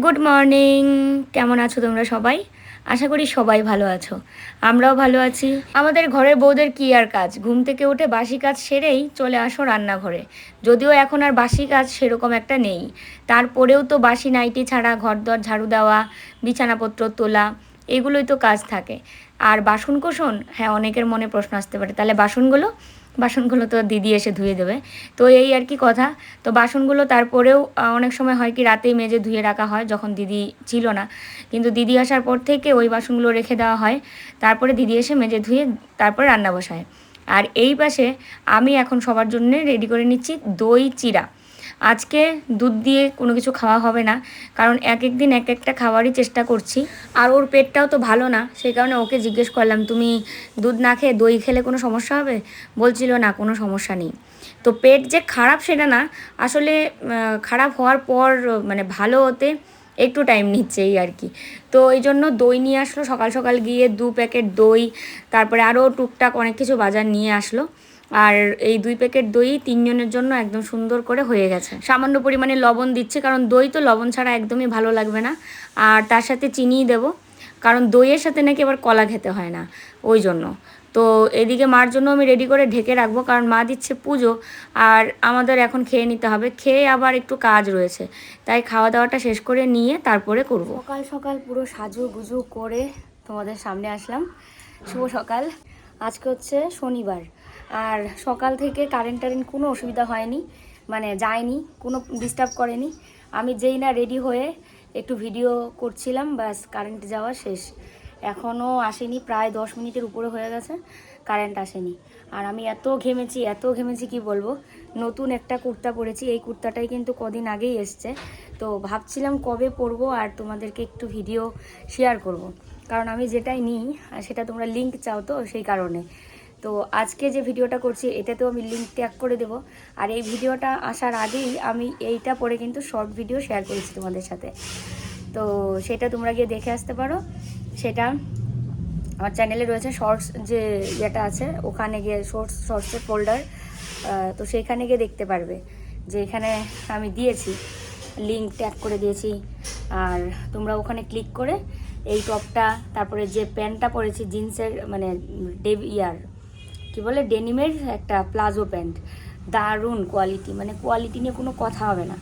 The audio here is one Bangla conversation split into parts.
গুড মর্নিং কেমন আছো তোমরা সবাই? আশা করি সবাই ভালো আছো। আমরাও ভালো আছি। আমাদের ঘরের বউদের কি আর কাজ? ঘুম থেকে উঠে বাসি কাজ সেরেই চলে আসো রান্নাঘরে। যদিও এখন আর বাসি কাজ সেরকম একটা নেই। তারপরেও তো বাসি নাইটি ছাড়া, ঘরদর, ঝাড়ু দেওয়া, বিছানাপত্র তোলা, এগুলোই তো কাজ থাকে। আর বাসন কোসন হ্যাঁ অনেকের মনে প্রশ্ন আসতে পারে। তাহলে বাসনগুলো বাসনগুলো তো দিদি এসে ধুয়ে দেবে। তো এই আর কি কথা। তো বাসনগুলো তারপরেও অনেক সময় হয় কি রাতেই মেজে ধুয়ে রাখা হয়, যখন দিদি ছিল না। কিন্তু দিদি আসার পর থেকে ওই বাসনগুলো রেখে দেওয়া হয়। তারপরে দিদি এসে মেজে ধুয়ে তারপরে রান্না বসায়। আর এই পাশে আমি এখন সবার জন্য রেডি করে নিচ্ছি দই চিরা। আজকে দুধ দিয়ে কোনো কিছু খাওয়া হবে না, কারণ এক এক দিন এক একটা খাওয়ারই চেষ্টা করছি। আর ওর পেটটাও তো ভালো না, সেই কারণে ওকে জিজ্ঞেস করলাম, তুমি দুধ না খেয়ে দই খেলে কোনো সমস্যা হবে? বলছিল, না, কোনো সমস্যা নেই। তো পেট যে খারাপ সেটা না, আসলে খারাপ হওয়ার পর মানে ভালো হতে একটু টাইম নিচ্ছে এই আর কি তো এই জন্য দই নিয়ে আসলো, সকাল সকাল গিয়ে দু প্যাকেট দই, তারপরে আরও টুকটাক অনেক কিছু বাজার নিয়ে আসলো। আর এই দুই প্যাকেট দই তিনজনের জন্য একদম সুন্দর করে হয়ে গেছে। সামান্য পরিমাণে লবণ দিচ্ছে, কারণ দই তো লবণ ছাড়া একদমই ভালো লাগবে না। আর তার সাথে চিনিই দেবো, কারণ দইয়ের সাথে নাকি আবার কলা খেতে হয় না, ওই জন্য। তো এদিকে মার জন্য আমি রেডি করে ঢেকে রাখব, কারণ মা দিচ্ছে পুজো, আর আমাদের এখন খেয়ে নিতে হবে। খেয়ে আবার একটু কাজ রয়েছে, তাই খাওয়া দাওয়াটা শেষ করে নিয়ে তারপরে করব। সকাল সকাল পুরো সাজু গুজু করে তোমাদের সামনে আসলাম। শুভ সকাল। আজকে হচ্ছে শনিবার আর সকাল থেকে কারেন্ট টারেন্ট কোনো অসুবিধা হয়নি মানে যায়নি, কোনো ডিস্টার্ব করেনি। আমি যেই না রেডি হয়ে একটু ভিডিও করছিলাম, ব্যাস কারেন্ট যাওয়া শেষ। এখনও আসেনি, প্রায় দশ মিনিটের উপরে হয়ে গেছে কারেন্ট আসেনি। আর আমি এত ঘেমেছি এত ঘেমেছি কি বলব? নতুন একটা কুর্তা পরেছি, এই কুর্তাটাই কিন্তু কদিন আগেই এসছে। তো ভাবছিলাম কবে পরবো আর তোমাদেরকে একটু ভিডিও শেয়ার করব। কারণ আমি যেটাই নিই, সেটা তোমরা লিঙ্ক চাও তো সেই কারণে। তো আজকে যে ভিডিওটা করছি, এটাতেও আমি লিঙ্ক ট্যাগ করে দেবো। আর এই ভিডিওটা আসার আগেই আমি এইটা পরে কিন্তু শর্ট ভিডিও শেয়ার করেছি তোমাদের সাথে। তো সেটা তোমরা গিয়ে দেখে আসতে পারো। সেটা আমার চ্যানেলে রয়েছে শর্টস যে ইয়েটা আছে, ওখানে গিয়ে শর্টস শর্টসের ফোল্ডার তো সেইখানে গিয়ে দেখতে পারবে যে এখানে আমি দিয়েছি লিঙ্ক ট্যাগ করে দিয়েছি। আর তোমরা ওখানে ক্লিক করে এই টপটা তারপরে যে প্যান্টটা পরেছি জিন্সের মানে ডেভ ইয়ার কি বলে, ডেনিমের একটা প্লাজো প্যান্ট। দারুণ কোয়ালিটি মানে কোয়ালিটি নিয়ে কোনো কথা হবে না।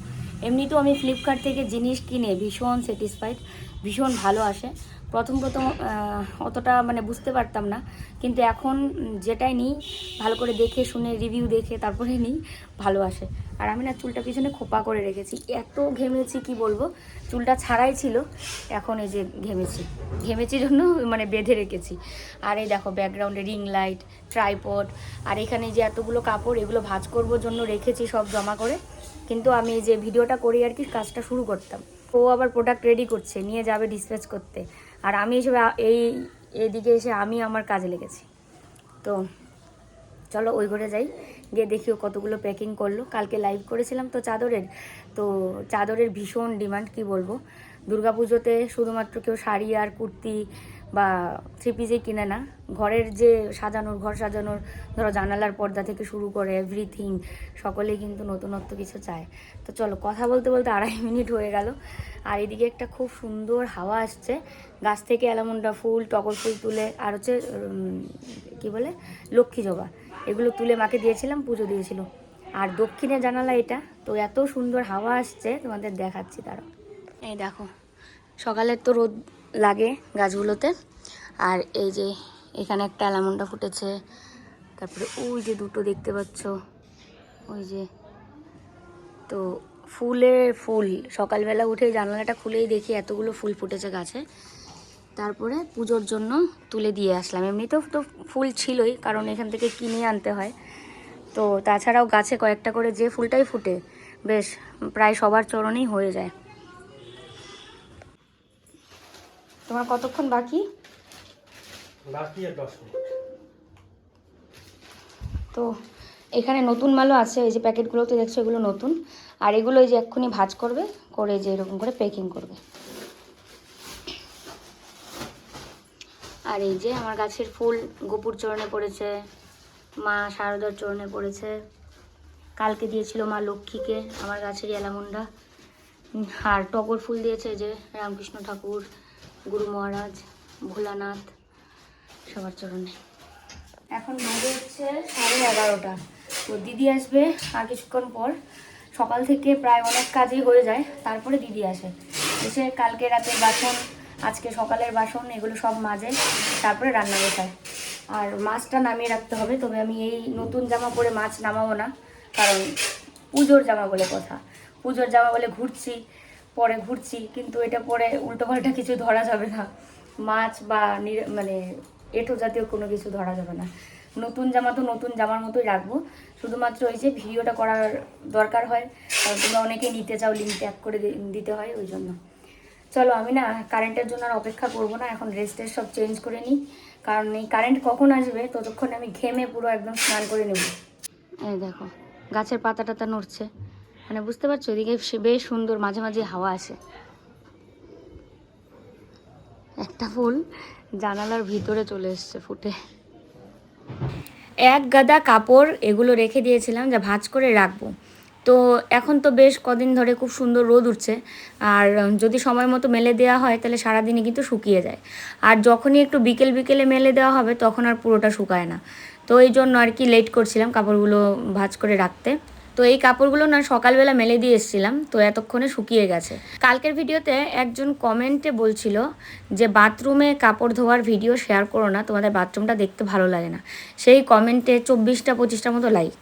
এমনিতেও আমি ফ্লিপকার্ট থেকে জিনিস কিনে ভীষণ স্যাটিসফাইড ভীষণ ভালো আসে। প্রথম প্রথম অতটা মানে বুঝতে পারতাম না। কিন্তু এখন যেটাই নিই, ভালো করে দেখে শুনে রিভিউ দেখে তারপরে নিই, ভালো আসে। আর আমি না চুলটা পিছনে খোপা করে রেখেছি। এত ঘেমেছি, কি বলব? চুলটা ছাড়াই ছিল, এখন এই যে ঘেমেছি। ঘেমেছি জন্য মানে বেঁধে রেখেছি। আর এই দেখো ব্যাকগ্রাউন্ডে রিং লাইট ট্রাইপড আর এখানে যে এতগুলো কাপড়, এগুলো ভাজ করবার জন্য রেখেছি সব জমা করে। কিন্তু আমি এই যে ভিডিওটা করি আর কি, কাজটা শুরু করতাম। ও আবার প্রোডাক্ট রেডি করছে, নিয়ে যাবে ডিসপ্যাচ করতে। আর আমি এসে এই এদিকে এসে আমি আমার কাজে লেগেছি। তো চলো ওই ঘরে যাই, গিয়ে দেখিও কতগুলো প্যাকিং করল। কালকে লাইভ করেছিলাম তো চাদরের। তো চাদরের ভীষণ ডিমান্ড কি বলব? দুর্গাপুজোতে শুধুমাত্র কেউ শাড়ি আর কুর্তি বা থ্রি পিসে কিনে না। ঘরের যে সাজানোর, ঘর সাজানোর, ধরো জানালার পর্দা থেকে শুরু করে এভরিথিং সকলেই কিন্তু নতুনত্ব কিছু চায়। তো চলো কথা বলতে বলতে আড়াই মিনিট হয়ে গেল। আর এদিকে একটা খুব সুন্দর হাওয়া আসছে। গাছ থেকে অ্যালামুন্ডা ফুল, টগর ফুল তুলে, আর হচ্ছে কি বলে? লক্ষ্মী জবা। এগুলো তুলে মাকে দিয়েছিলাম, পুজো দিয়েছিল। আর দক্ষিণে জানালা এটা। তো এত সুন্দর হাওয়া আসছে, তোমাদের দেখাচ্ছি তারা এই দেখো, সকালের তো রোদ লাগে গাছগুলোতে। আর এই যে এখানে একটা অ্যালামন্ডা ফুটেছে। তারপরে ওই যে দুটো দেখতে পাচ্ছ। ওই যে তো ফুলে ফুল। সকালবেলা উঠে জানালাটা খুলেই দেখি এতগুলো ফুল ফুটেছে গাছে। তারপরে পুজোর জন্য তুলে দিয়ে আসলাম। এমনিতেও তো ফুল ছিলই, কারণ এখান থেকে কিনে আনতে হয়। তো তাছাড়াও গাছে কয়েকটা করে যে ফুলটাই ফুটে, বেশ, প্রায় সবার চরণেই হয়ে যায়। তোমার কতক্ষণ বাকি? বাকি আর দশ মিনিট। তো এখানে নতুন মালও আছে এই যে প্যাকেটগুলোতে দেখছ এগুলো নতুন। আর এগুলো এই যে এক্ষুনি ভাজ করবে করে যে এরকম করে প্যাকিং করবে। আর এই যে আমার গাছের ফুল গোপুর চরণে পড়েছে মা শারদার চরণে পড়েছে। কালকে দিয়েছিল মা লক্ষ্মীকে আমার গাছের এলামুন্ডা আর টগর ফুল দিয়েছে যে রামকৃষ্ণ ঠাকুর। গুরু মহারাজ, ভোলানাথ, সবার চরণে। এখন বাজে হচ্ছে সাড়ে এগারোটা। তো দিদি আসবে আর কিছুক্ষণ পর। সকাল থেকে প্রায় অনেক কাজই হয়ে যায়, তারপরে দিদি আসে। এসে কালকে রাতের বাসন, আজকে সকালের বাসন, এগুলো সব মাজে, তারপরে রান্না বসায়। আর মাছটা নামিয়ে রাখতে হবে, তবে আমি এই নতুন জামা পরে মাছ নামাবো না, কারণ পুজোর জামা বলে কথা। পুজোর জামা বলে ঘুরছি পরে ঘুরছি, কিন্তু এটা পরে উল্টোপাল্টা কিছু ধরা যাবে না। মাছ বা মানে এঁটো জাতীয় কোনো কিছু ধরা যাবে না। নতুন জামা তো নতুন জামার মতোই রাখব। শুধুমাত্র ওই যে ভিডিওটা করার দরকার হয়, কারণ তোমরা অনেকে নিতে চাও লিঙ্ক ট্যাগ করে দিতে হয় ওই জন্য। চলো আমি না কারেন্টের জন্য আর অপেক্ষা করব না, এখন রেস্টের সব চেঞ্জ করে নিই। কারণ এই কারেন্ট কখন আসবে, ততক্ষণ আমি ঘেমে পুরো একদম স্নান করে নেব। এই দেখো, গাছের পাতা টাতা নড়ছে। মানে বুঝতে পারছ? এদিকে বেশ সুন্দর মাঝে মাঝে হাওয়া আসে। একটা ফুল জানালার ভিতরে চলে এসছে ফুটে। এক গাদা কাপড় এগুলো রেখে দিয়েছিলাম যা ভাঁজ করে রাখব। তো এখন তো বেশ কদিন ধরে খুব সুন্দর রোদ উঠছে। আর যদি সময় মতো মেলে দেওয়া হয়, তাহলে সারাদিনে কিন্তু শুকিয়ে যায়। আর যখনই একটু বিকেল বিকেলে মেলে দেওয়া হবে, তখন আর পুরোটা শুকায় না। তো এই জন্য আর কি লেট করছিলাম কাপড়গুলো ভাঁজ করে রাখতে। তো এই কাপড়গুলো না সকালবেলা মেলে দিয়ে এসেছিলাম, তো এতক্ষণে শুকিয়ে গেছে। কালকের ভিডিওতে একজন কমেন্টে বলছিল যে, বাথরুমে কাপড় ধোয়ার ভিডিও শেয়ার করো না, তোমাদের বাথরুমটা দেখতে ভালো লাগে না। সেই কমেন্টে চব্বিশটা পঁচিশটা মতো লাইক।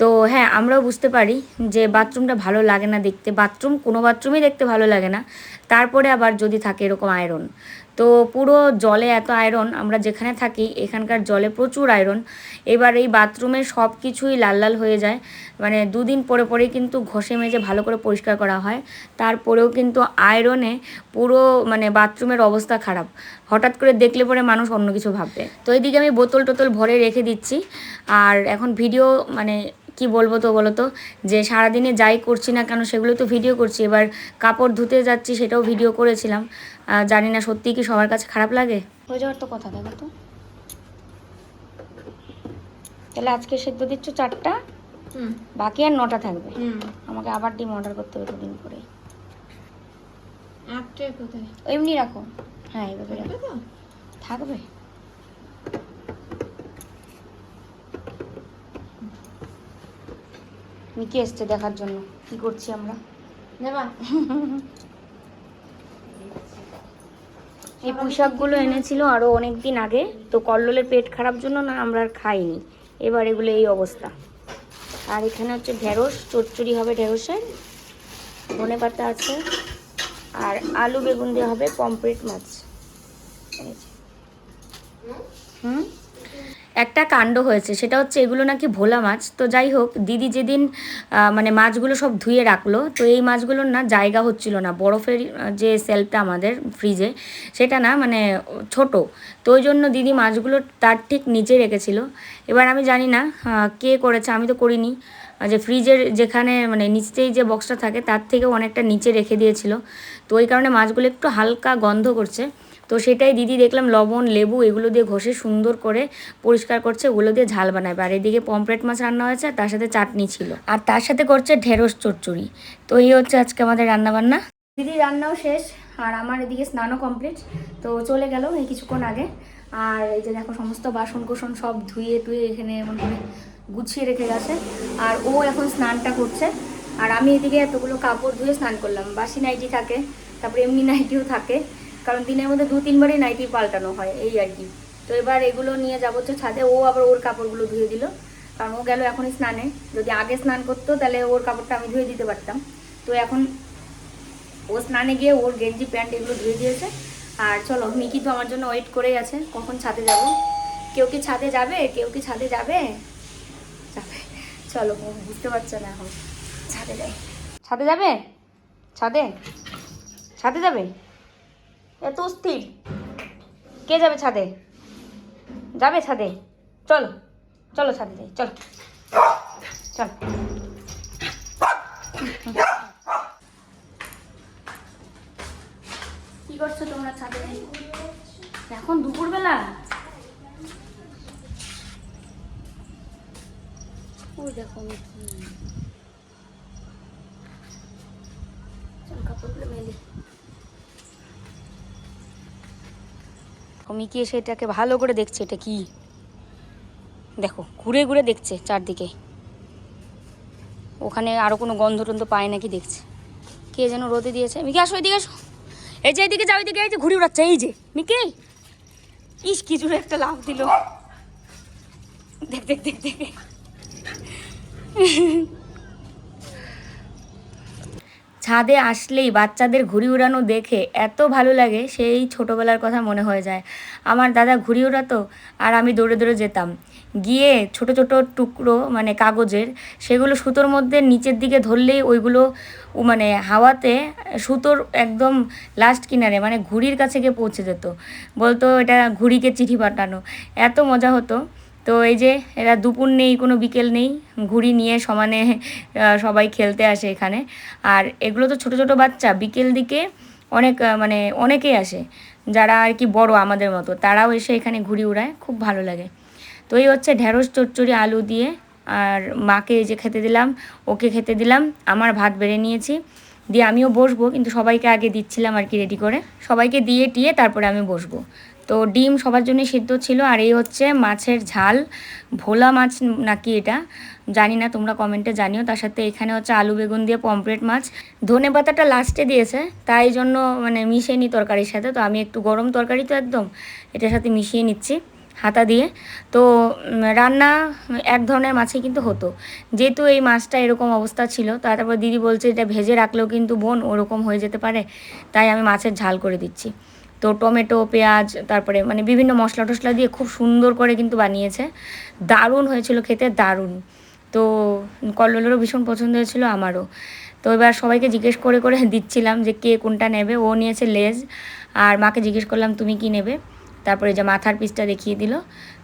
তো হ্যাঁ আমরাও বুঝতে পারি যে, বাথরুমটা ভালো লাগে না দেখতে। বাথরুম, কোনো বাথরুমই দেখতে ভালো লাগে না। তারপরে আবার যদি থাকে এরকম আয়রন। তো পুরো জলে এত আয়রন আমরা যেখানে থাকি, এখানকার জলে প্রচুর আয়রন এবার এই বাথরুমে সব কিছুই লাল লাল হয়ে যায়। মানে দুদিন পরে পরে কিন্তু ঘষে মেজে ভালো করে পরিষ্কার করা হয়। তারপরেও কিন্তু আয়রনে পুরো মানে বাথরুমের অবস্থা খারাপ। হঠাৎ করে দেখলে পরে মানুষ অন্য কিছু ভাববে। তো এইদিকে আমি বোতল টোতল ভরে রেখে দিচ্ছি। আর এখন ভিডিও মানে কি বলব তো বলো তো? যে সারাদিনে যাই করছি না কেন, সেগুলো তো ভিডিও করছি। এবার কাপড় ধুতে যাচ্ছি, সেটাও ভিডিও করেছিলাম। জানি না সত্যি কি সবার কাছে খারাপ লাগে? হয়ে যাওয়ার তো কথা দেখো তো? তাহলে আজকে সেদ্ধ দিচ্ছ চারটা? হুম। বাকি আর নটা থাকবে? হুম। আমাকে আবার ডিম অর্ডার করতে হবে দুদিন পরে। এমনি রাখো। হ্যাঁ এইভাবে রাখো। থাকবে মিকি এসছে দেখার জন্য। কি করছি আমরা? নেবা এই পোশাকগুলো এনেছিল আরও অনেক দিন আগে। তো কল্লোলের পেট খারাপ জন্য না আমরা আর খাইনি। এবার এগুলো এই অবস্থা। আর এখানে হচ্ছে ঢেঁড়স, চচ্চড়ি হবে ঢেঁড়সের। ধনে পাতা আছে। আর আলু বেগুন দিয়ে হবে পমফ্রেট মাছ। হুম? একটা কাণ্ড হয়েছে, সেটা হচ্ছে এগুলো নাকি ভোলা মাছ। তো যাই হোক, দিদি যেদিন মানে মাছগুলো সব ধুয়ে রাখল, তো এই মাছগুলোর না জায়গা হচ্ছিল না। বরফের যে সেলফটা আমাদের ফ্রিজে সেটা না মানে ছোট। তো ওই জন্য দিদি মাছগুলো তার ঠিক নিচে রেখেছিল। এবার আমি জানি না কে করেছে, আমি তো করিনি। যে ফ্রিজের যেখানে মানে নিচেই যে বক্সটা থাকে, তার থেকেও অনেকটা নিচে রেখে দিয়েছিল। তো ওই কারণে মাছগুলো একটু হালকা গন্ধ করছে। তো সেটাই দিদি দেখলাম লবণ, লেবু এগুলো দিয়ে ঘষে সুন্দর করে পরিষ্কার করছে, ওগুলো দিয়ে ঝাল বানাবে। আর এদিকে পমফ্রেট মাছ রান্না হয়েছে, আর তার সাথে চাটনি ছিল। আর তার সাথে করছে ঢেঁড়স চচ্চড়ি। তো এই হচ্ছে আজকে আমাদের রান্না বান্না দিদি রান্নাও শেষ, আর আমার এদিকে স্নানও কমপ্লিট। তো চলে গেল এই কিছুক্ষণ আগে। আর এই যে দেখো সমস্ত বাসন কোসন সব ধুয়ে টুয়ে এখানে এমন করে গুছিয়ে রেখে গেছে। আর ও এখন স্নানটা করছে। আর আমি এদিকে এতগুলো কাপড় ধুয়ে স্নান করলাম। বাসি নাইটি থাকে, তারপরে এমনি নাইটিও থাকে। কারণ দিনের মধ্যে দু তিনবারই নাইটি পাল্টানো হয়, এই আর কি। তো এবার এগুলো নিয়ে যাব হচ্ছে ছাদে, ও আবার ওর কাপড়গুলো ধুয়ে দিল। কারণ ও গেল এখনই স্নানে। যদি আগে স্নান করতো তাহলে ওর কাপড়টা আমি ধুয়ে দিতে পারতাম। তো এখন ও স্নানে গিয়ে ওর গেঞ্জি, প্যান্ট এগুলো ধুয়ে দিয়েছে। আর চলো, মিকি তো আমার জন্য ওয়েট করেই আছে। কখন ছাদে যাব? কেউ কি ছাদে যাবে? কেউ কি ছাদে যাবে? যাবে। চলো বুঝতে পারছে না এখন। ছাদে যাই। ছাদে যাবে? ছাদে? ছাদে যাবে? এত অস্থির। কে যাবে ছাদে? যাবে ছাদে? চলো চলো ছাদে যাই চলো। চলো। কি করছ তোমরা ছাদে? এখন দুপুরবেলা? ওই দেখো মিকি। চলো দেখো, মিকি এসে এটাকে ভালো করে দেখছে, এটা কি? দেখো, ঘুরে ঘুরে দেখছে চারদিকে। ওখানে আরও কোনো গন্ধ টন্ধ পায় নাকি দেখছে। কে যেন রোদে দিয়েছে। মিকি, আসো এদিকে, আসো। এই যে এইদিকে যাও এইদিকে এই যে ঘুরে উড়াচ্ছে, এই যে। মিকি! ইস, কি জোরে একটা লাভ দিল। দেখ দেখ দেখ দেখ। ছাদে আসলেই বাচ্চাদের ঘুড়ি উড়ানো দেখে এত ভালো লাগে, সেই ছোটোবেলার কথা মনে হয়ে যায়। আমার দাদা ঘুড়ি উড়াতো আর আমি দৌড়ে দৌড়ে যেতাম। গিয়ে ছোট ছোট টুকরো মানে কাগজের, সেগুলো সুতোর মধ্যে নিচের দিকে ধরলেই ওইগুলো মানে হাওয়াতে সুতোর একদম লাস্ট কিনারে মানে ঘুড়ির কাছে গিয়ে পৌঁছে যেত। বলতো, এটা ঘুড়িকে চিঠি পাঠানো। এত মজা হতো। তো এই যে এরা দুপুর নেই, কোনো বিকেল নেই, ঘুড়ি নিয়ে সমানে সবাই খেলতে আসে এখানে। আর এগুলো তো ছোট ছোট বাচ্চা, বিকেল দিকে অনেক মানে অনেকেই আসে, যারা আর কি বড় আমাদের মতো, তারাও এসে এখানে ঘুড়ি উড়ায়, খুব ভালো লাগে। তো এই হচ্ছে ঢেঁড়স, চচ্চড়ি, আলু দিয়ে, আর মাকে এই যে খেতে দিলাম, ওকে খেতে দিলাম, আমার ভাত বেড়ে নিয়েছি। দিয়ে আমিও বসবো, কিন্তু সবাইকে আগে দিচ্ছিলাম আর কি রেডি করে। সবাইকে দিয়ে, টিয়ে তারপরে আমি বসবো। তো ডিম সবার জন্য সিদ্ধ ছিল, আর এই হচ্ছে মাছের ঝাল। ভোলা মাছ নাকি এটা? জানি না, তোমরা কমেন্টে জানিও। তার সাথে এখানে হচ্ছে আলু, বেগুন দিয়ে পমফ্রেট মাছ। ধনে পাতাটা লাস্টে দিয়েছে, তাই জন্য মানে মিশিয়ে নিই তরকারির সাথে। তো আমি একটু গরম তরকারি তো একদম, এটার সাথে মিশিয়ে নিচ্ছি হাতা দিয়ে। তো রান্না এক ধরনের মাছে কিন্তু হতো। যেহেতু এই মাছটা এরকম অবস্থা ছিল, তারপর দিদি বলছে এটা ভেজে রাখলেও কিন্তু বোন ওরকম হয়ে যেতে পারে, তাই আমি মাছের ঝাল করে দিচ্ছি। তো টমেটো, পেঁয়াজ, তারপরে মানে বিভিন্ন মশলা টশলা দিয়ে খুব সুন্দর করে কিন্তু বানিয়েছে। দারুণ হয়েছিল খেতে, দারুণ। তো কল্লোলেরও ভীষণ পছন্দ হয়েছিল, আমারও। তো এবার সবাইকে জিজ্ঞেস করে করে দিচ্ছিলাম যে কে কোনটা নেবে। ও নিয়েছে লেজ, আর মাকে জিজ্ঞেস করলাম, তুমি কি নেবে? তারপরে যে মাথার পিসটা দেখিয়ে দিল।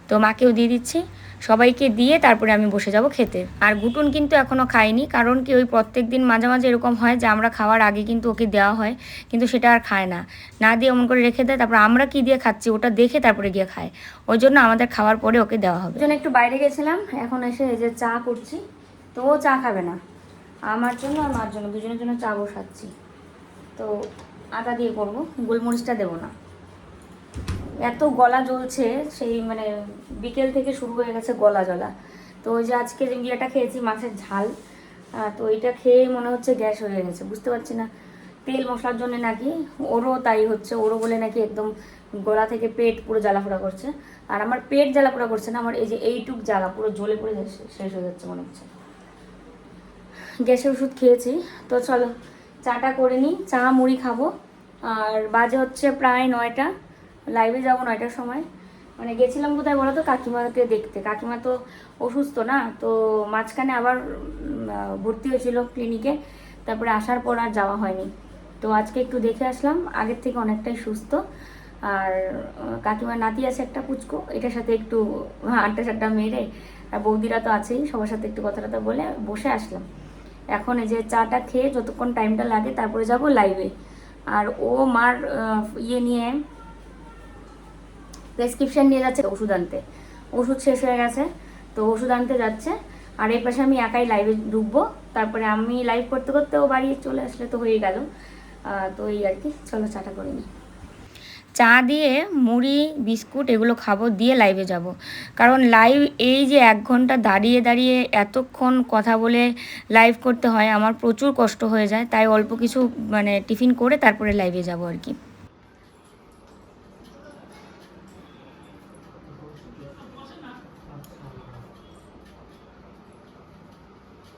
তো মাকেও দিয়ে দিচ্ছি। সবাইকে দিয়ে তারপরে আমি বসে যাব খেতে। আর গুটুন কিন্তু এখনও খায়নি, কারণ কি ওই প্রত্যেক দিন মাঝে মাঝে এরকম হয় যে আমরা খাওয়ার আগে কিন্তু ওকে দেওয়া হয়, কিন্তু সেটা আর খায় না। না দিয়ে অমন করে রেখে দেয়, তারপর আমরা কি দিয়ে খাচ্ছি ওটা দেখে তারপরে গিয়ে খায়। ওই জন্য আমাদের খাওয়ার পরে ওকে দেওয়া হবে। জন্য একটু বাইরে গেছিলাম, এখন এসে এই যে চা করছি, তো ও চা খাবে না। আমার জন্য আর মার জন্য, দুজনের জন্য চা বসাচ্ছি। তো আদা দিয়ে করব, গোলমরিচটা দেবো না। এত গলা জ্বলছে, সেই মানে বিকেল থেকে শুরু হয়ে গেছে গলা জ্বলা। তো ওই যে আজকে যে ইয়েটা খেয়েছি, মাছের ঝাল। তো এটা খেয়ে মনে হচ্ছে গ্যাস হয়ে গেছে, বুঝতে পারছি না। তেল মশলার জন্য নাকি, ওরও তাই হচ্ছে, ওরও বলে নাকি একদম গলা থেকে পেট পুরো জ্বালাপোড়া করছে। আর আমার পেট জ্বালাপোড়া করছে না, আমার এই যে এইটুক জ্বালা, পুরো জ্বলে পড়ে শেষ হয়ে যাচ্ছে মনে হচ্ছে। গ্যাসের ওষুধ খেয়েছি, তো চলো, চাটা করে নিই, চা, মুড়ি খাব। আর বাজে হচ্ছে প্রায় নয়টা। লাইভে যাব নয়টার সময়। মানে গেছিলাম কোথায় বলো তো? কাকিমাকে দেখতে। কাকিমা তো অসুস্থ না? তো মাঝখানে আবার ভর্তি হয়েছিল ক্লিনিকে তারপরে আসার পর আর যাওয়া হয়নি। তো আজকে একটু দেখে আসলাম। আগের থেকে অনেকটাই সুস্থ। আর কাকিমার নাতি আছে একটা পুচকো। এটার সাথে একটু আড্ডা সাড্ডা মেরে, আর বৌদিরা তো আছেই। সবার সাথে একটু কথা টথা বলে বসে আসলাম। এখন এই যে চাটা খেয়ে যতক্ষণ টাইমটা লাগে তারপরে যাব লাইভে আর ও মার ইয়ে নিয়ে প্রেসক্রিপশন নিয়ে যাচ্ছে ওষুধ আনতে। ওষুধ শেষ হয়ে গেছে তো ওষুধ আনতে যাচ্ছে। আর এই পাশে আমি একাই লাইভে ঢুকবো। তারপরে আমি লাইভ করতে করতে ও বাড়ি চলে আসলে তো হয়ে গেল। তো এই আর কি, চলো চাটা করে নিই। চা দিয়ে মুড়ি, বিস্কুট এগুলো খাব, দিয়ে লাইভে যাব। কারণ লাইভ এই যে এক ঘণ্টা দাঁড়িয়ে দাঁড়িয়ে এতক্ষণ কথা বলে লাইভ করতে হয়, আমার প্রচুর কষ্ট হয়ে যায়। তাই অল্প কিছু মানে টিফিন করে তারপরে লাইভে যাব আর কি।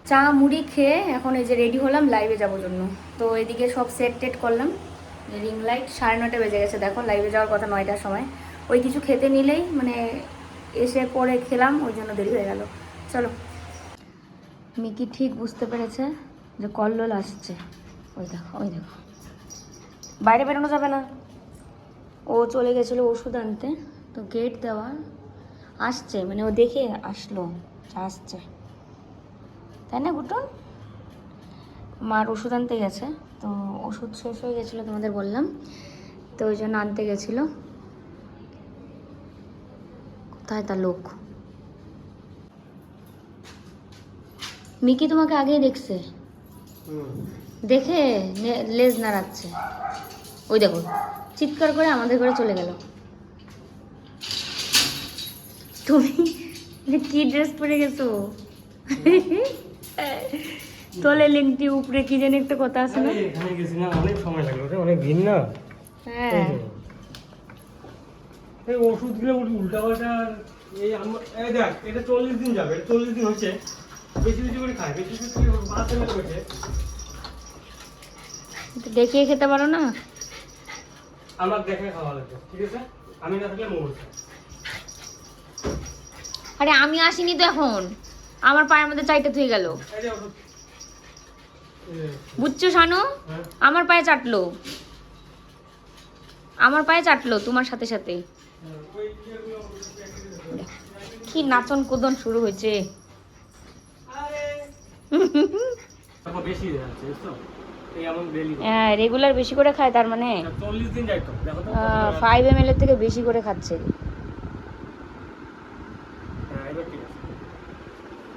চা, মুড়ি খেয়ে এখন এই যে রেডি হলাম লাইভে যাব জন্য। তো এদিকে সব সেট টেট করলাম। রিং লাইট সাড়ে নটা বেজে গেছে, দেখো লাইভে যাওয়ার কথা নয়টার সময়। ওই কিছু খেতে নিলেই মানে এসে পরে খেলাম, ওই জন্য দেরি হয়ে গেল। চলো। মিকি ঠিক বুঝতে পেরেছে যে কল্লোল আসছে। ওই দেখো ওই দেখো। বাইরে বেরোনো যাবে না। ও চলে গেছিল ওষুধ আনতে, তো গেট দেওয়া আসছে মানে ও দেখে আসলো, আসছে। তাই না গুটন? মার ওষুধ আনতে গেছে তো ওষুধ শেষ হয়ে গেছিল তোমাদের বললাম তো ওই জন্য আনতে গেছিল। কোথায় তার লোক? মিকি তোমাকে আগেই দেখছে? দেখে লেজ নাড়াচ্ছে। ওই দেখো চিৎকার করে আমাদের ঘরে চলে গেল। তুমি কি ড্রেস পরে গেছো? তোলে লিঙ্কটি উপরে কি জানি একটা কথা আছে না? এখানে গেছি না অনেক সময় লাগল রে অনেক ভিড় না। হ্যাঁ। এই ওষুধগুলো উল্টা পাল্টা এই আমার এই দেখ এটা চল্লিশ দিন যাবে চল্লিশ দিন হচ্ছে। বেশি বেশি করে খায় বেশি বেশি করে হচ্ছে দেখিয়ে খেতে পারো না? আমার দেখে খাওয়া লাগবে ঠিক আছে? আমি না থাকলে আরে আমি আসিনি তো এখন। আমার পায়ের মধ্যে চাইটা থুয়ে গেল। বুঝছ শানু? আমার পায়ে চাটলো। আমার পায়ে চাটলো তোমার সাথে সাথে। কি নাচন কুদন শুরু হয়েছে। হ্যাঁ রেগুলার বেশি করে খায় তার মানে। ফাইভ এম এর থেকে বেশি করে খাচ্ছে হ্যাঁ এবার ঠিক আছে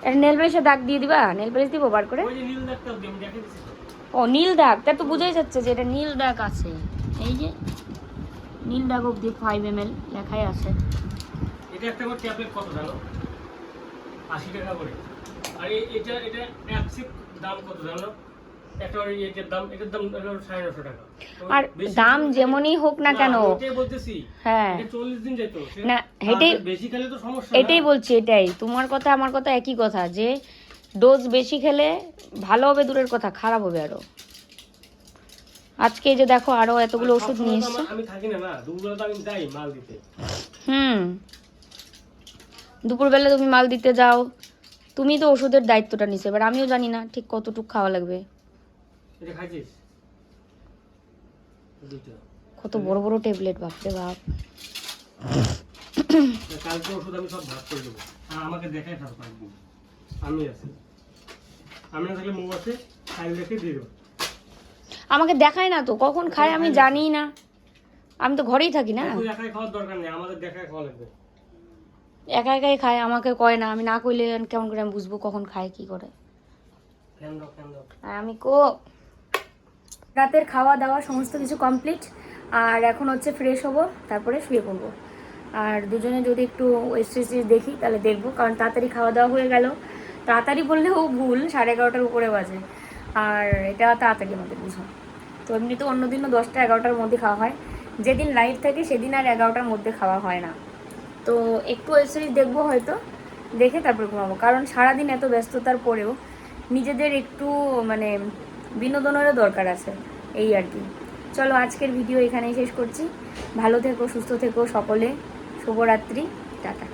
একটা নেল পালিশে দাগ দিয়ে দিবা? নেল পালিশ দিব বার করে? তো। ও নীল দাগ? তার তো বুঝাই যাচ্ছে যে এটা নীল দাগ আছে। এই যে নীল দাগ অবধি ফাইভ এম এল লেখাই আছে। এটা একটা করে ট্যাবলেট কত দাঁড়ো আশি টাকা করে। আর এটা এটা দাম কত জানো তো আর দাম যেমনই হোক না কেন হ্যাঁ। না, এটাই- এটাই বলছি এটাই। তোমার কথা আমার কথা একই কথা যে ডোজ বেশি খেলে ভালো হবে দূরের কথা খারাপ হবে আরও। আজকে যে দেখো আরও এতগুলো ওষুধ নিয়ে এসছে আমার- আমি থাকি না না দুপুরবেলা তো আমি যাই মাল দিতে। হুম। দুপুরবেলা তুমি মাল দিতে যাও। তুমি তো ওষুধের দায়িত্বটা নিছো এবার আমিও জানি না ঠিক কতটুকু খাওয়া লাগবে। এটা খাইছিস? দুটো। কত বড় বড় ট্যাবলেট বাপরে বাপ। কালকে ওষুধ আমি সব ভাগ করে দেবো। আর আমাকে দেখাই থাকো একদিন আমি আছি। আমি না থাকলে মৌ আছে ফাইল রেখে দিয়ে দেবো। আমাকে দেখায় না তো কখন খায় আমি জানিই না। আমি তো ঘরেই থাকি না। একাই খাওয়ার দরকার নেই আমাদের দেখায় খাওয়া লাগবে। একা একাই খায় আমাকে কয় না আমি না কইলে কেমন করে আমি বুঝব কখন খায় কি করে। আমি কো রাতের খাওয়া দাওয়া সমস্ত কিছু কমপ্লিট আর এখন হচ্ছে ফ্রেশ হব, তারপরে শুয়ে পড়ব। আর দুজনে যদি একটু ওয়েব দেখি, তাহলে দেখব, কারণ তাড়াতাড়ি খাওয়া দাওয়া হয়ে গেল। তাড়াতাড়ি বললেও ভুল, সাড়ে এগারোটার উপরে বাজে। আর এটা তাড়াতাড়ি আমাদের বুঝো। তো এমনি তো অন্যদিনও দশটা এগারোটার মধ্যে খাওয়া হয়। যেদিন লাইভ থাকে, সেদিন আর এগারোটার মধ্যে খাওয়া হয় না। তো একটু ওয়েব সিরিজ দেখব হয়তো, দেখে তারপর ঘুমাবো। কারণ সারাদিন এত ব্যস্ততার পরেও নিজেদের একটু মানে বিনোদনেরও দরকার আছে, এই আর কি। চলো আজকের ভিডিও এখানেই শেষ করছি। ভালো থেকো, সুস্থ থেকো সকলে। শুভরাত্রি, টাটা।